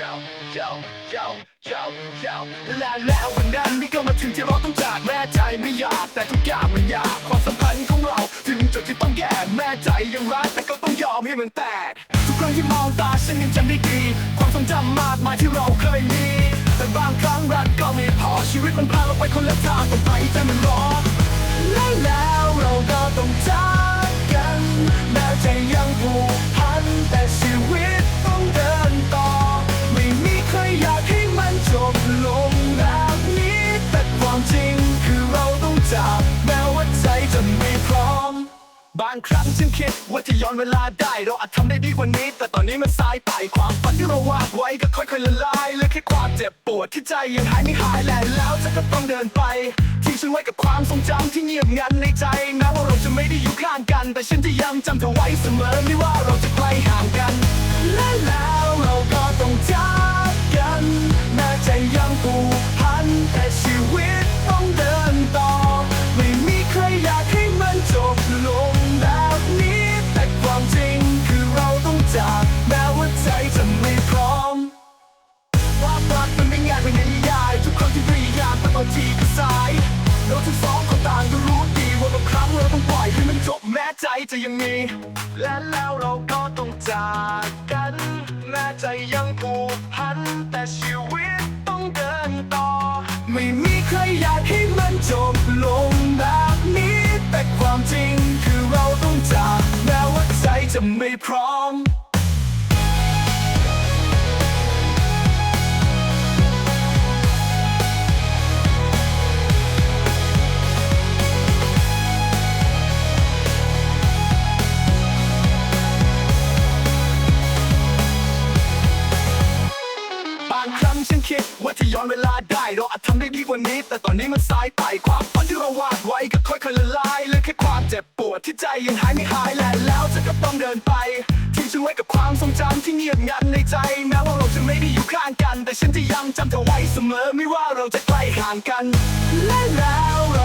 จ้าเจ้าเจ้าเจ้าเจ้าและแล้ววันนั้นนี่ก็มาถึงที่เราต้องจากแม่ใจไม่อยากแต่ทุกอย่างมันยากความสัมพันธ์ของเราถึงจุดที่ต้องแยกแม่ใจยังรักแต่ก็ต้องยอมให้มันแตกทุกครั้งที่มองตาฉันยังจำได้ดีความทรงจำมากมายที่เราเคยมีแต่บางครั้งรักก็ไม่พอชีวิตมันพาเราไปคนละางครั้งฉันคิดว่าจะย้อนเวลาได้ เราอาจทำได้ดีกว่านี้ แต่ตอนนี้มันสายไปความฝันที่เราวาดไว้ก็ค่อยๆละลายเหลือแค่ความเจ็บปวดที่ใจยังหายไม่หายแลแล้วจะก็ต้องเดินไปทิ้งฉันไว้กับความทรงจำที่เงียบงันในใจแม้ว่าเราจะไม่ได้อยู่ข้างกัน แต่ฉันจะยังจำเธอไว้เสมอไม่ว่าเราจะไกล ใจจะยังมี และแล้วเราก็ต้องจากกัน แม้ใจยังผูกพัน แต่ชีวิตต้องเดินต่อ ไม่มีใครอยากให้มันจบลงแบบนี้ แต่ความจริงคือเราต้องจากแม้ว่าใจจะไม่พร้อม คิดว่าจะย้อนเวลาได้เราอาจทำได้ดีกว่านี้ แต่ตอนนี้มันสายไปความฝันที่เราวาดไว้ก็ค่อยๆละลายเหลือแค่ความเจ็บปวดที่ใจยังหายไม่หายและแล้วจะก็ต้องเดินไปทิ้งฉันไว้กับความทรงจำที่เงียบงันในใจแม้ว่าเราจะไม่ได้อยู่ข้างกัน แต่ฉันจะยังจำเธอไว้เสมอไม่ว่าเราจะไกลห่างกันและแล้ว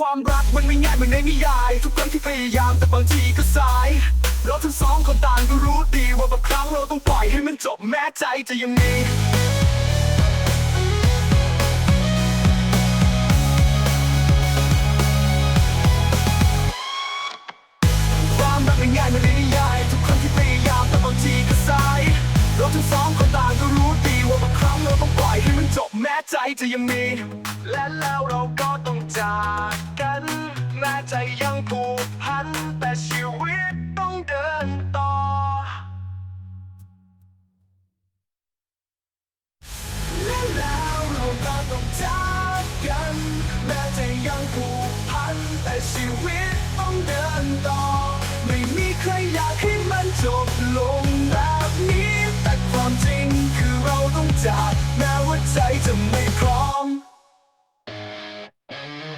ความรักมันไม่ง่ายเหมือนในนิยาย ทุกครั้งที่พยายามแต่บางทีก็สาย เราทั้งสองคนต่างก็รู้ดีว่าบางครั้งเราต้องปล่อยให้มันจบแม้ใจจะยังมี จะยังมี และแล้วเราก็ต้องจากกันแม้ใจยังผูกพัน แต่ชีวิตต้องเดินต่อ และแล้วเราก็ต้องจากกันแม้ใจยังผูกพัน แต่ชีวิตต้องเดินต่อ ไม่มีใครอยากให้มันจบลงแบบนี้ แต่ความจริงคือเราต้องจาก